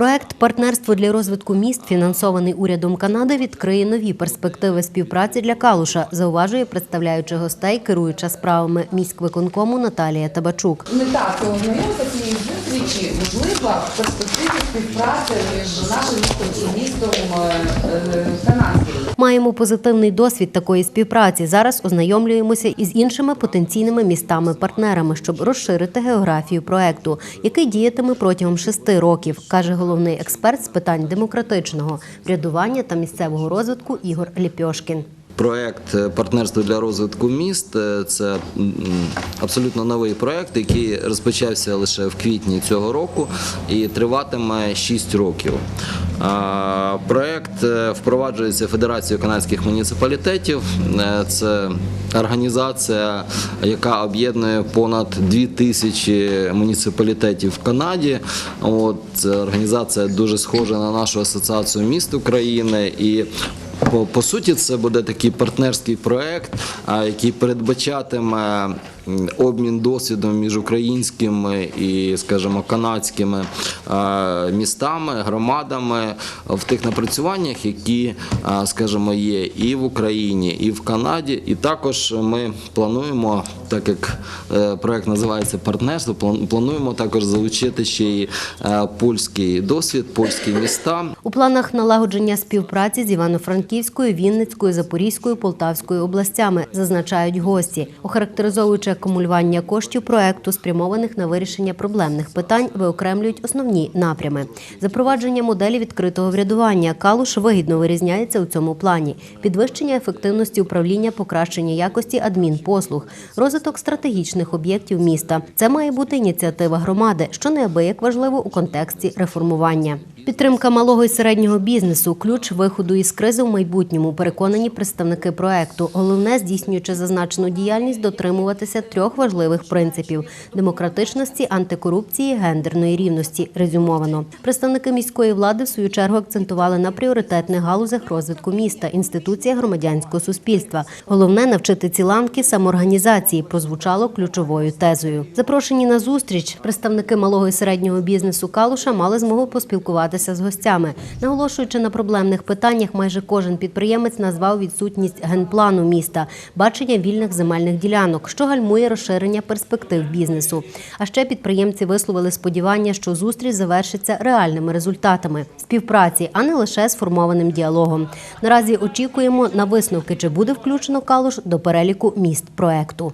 Проект Партнерство для розвитку міст, фінансований урядом Канади, відкриє нові перспективи співпраці для Калуша, зауважує представляючи гостей, керуюча справами міськвиконкому Наталія Табачук. Мета цього знайомства цієї зустрічі можлива перспективі співпраці між нашим містом і містом е, е, канадським. Маємо позитивний досвід такої співпраці. Зараз ознайомлюємося із іншими потенційними містами-партнерами, щоб розширити географію проекту, який діятиме протягом шести років, каже головний експерт з питань демократичного врядування та місцевого розвитку Ігор Ліпьошкін. Проект е, партнерство для розвитку міст е, це абсолютно новий проект, який розпочався лише в квітні цього року і триватиме 6 років. Проект е, впроваджується Федерацією канадських муніципалітетів. Це організація, яка об'єднує понад 2 тисячі муніципалітетів в Канаді. Це організація дуже схожа на нашу асоціацію міст України і по, по суті, це буде такий партнерський проект, який передбачатиме обмін досвідом між українськими і, скажімо, канадськими а, містами, громадами в тих напрацюваннях, які, а, скажімо, є і в Україні, і в Канаді. І також ми плануємо, так як е, проект називається партнерство, план- плануємо також залучити ще й е, польський досвід, польські міста. У планах налагодження співпраці з Івано-Франківською, Вінницькою, Запорізькою, Полтавською областями, зазначають гості, охарактеризовуючи акумулювання коштів проекту, спрямованих на вирішення проблемних питань, виокремлюють основні напрями. Запровадження моделі відкритого врядування Калуш вигідно вирізняється у цьому плані: підвищення ефективності управління, покращення якості адмінпослуг, розвиток стратегічних об'єктів міста. Це має бути ініціатива громади, що неабияк важливо у контексті реформування. Підтримка малого і середнього бізнесу ключ виходу із кризи в майбутньому. Переконані представники проекту. Головне, здійснюючи зазначену діяльність, дотримуватися трьох важливих принципів: демократичності, антикорупції, гендерної рівності. Резюмовано. Представники міської влади в свою чергу акцентували на пріоритетних галузях розвитку міста, інституціях громадянського суспільства. Головне навчити ці ланки самоорганізації. Прозвучало ключовою тезою. Запрошені на зустріч представники малого і середнього бізнесу Калуша мали змогу поспілкуватися з гостями. Наголошуючи на проблемних питаннях, майже кожен підприємець назвав відсутність генплану міста, бачення вільних земельних ділянок, що гальмує розширення перспектив бізнесу. А ще підприємці висловили сподівання, що зустріч завершиться реальними результатами співпраці, а не лише сформованим діалогом. Наразі очікуємо на висновки, чи буде включено Калуш до переліку міст проекту.